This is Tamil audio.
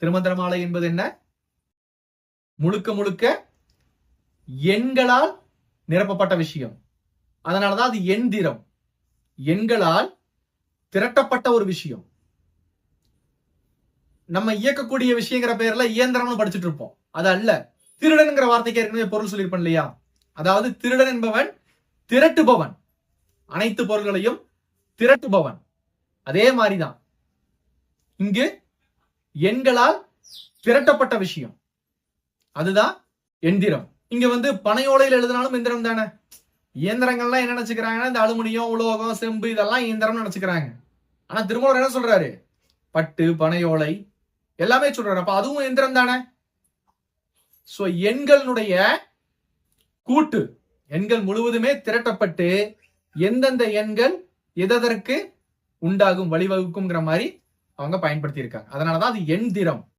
திருமந்திரமாலை என்பது என்ன? முழுக்க முழுக்க எண்களால் நிரப்பப்பட்ட விஷயம். அதனாலதான் அது எந்திரம். எண்களால் திரட்டப்பட்ட ஒரு விஷயம். நம்ம இயக்கக்கூடிய விஷயங்கிற பேர்ல இயந்திரம்னு படிச்சுட்டு இருப்போம். அது அல்ல. திருடன்ங்கிற வார்த்தைக்கு ஏற்கனவே பொருள் சொல்லியிருப்பேன் இல்லையா? அதாவது திருடன் என்பவன் திரட்டுபவன். அனைத்து பொருள்களையும் திரட்டுபவன். அதே மாதிரிதான். இங்கு எண்களால் திரட்டப்பட்ட விஷயம். அதுதான் எந்திரம். இங்க வந்து பனையோலையில் எழுதினாலும் எந்திரம் தானே? இயந்திரங்கள்லாம் என்ன நினைச்சுக்கிறாங்கன்னா இந்த அலுமினியம் உலோகம் செம்பு இதெல்லாம் இயந்திரம்னு நினைச்சுக்கிறாங்க. ஆனா திருமூலர் என்ன சொல்றாரு? பட்டு பனையோலை எல்லாமே சொல்றாரு. அப்ப அதுவும் எந்திரம் தானே? சோ எண்களுடைய கூட்டு எண்கள் முழுவதுமே திரட்டப்பட்டு எந்தெந்த எண்கள் எதற்கு உண்டாகும் வழிவகுக்கும்ங்கிற மாதிரி அவங்க பயன்படுத்தி இருக்காங்க அதனாலதான் அது எந்திரம்.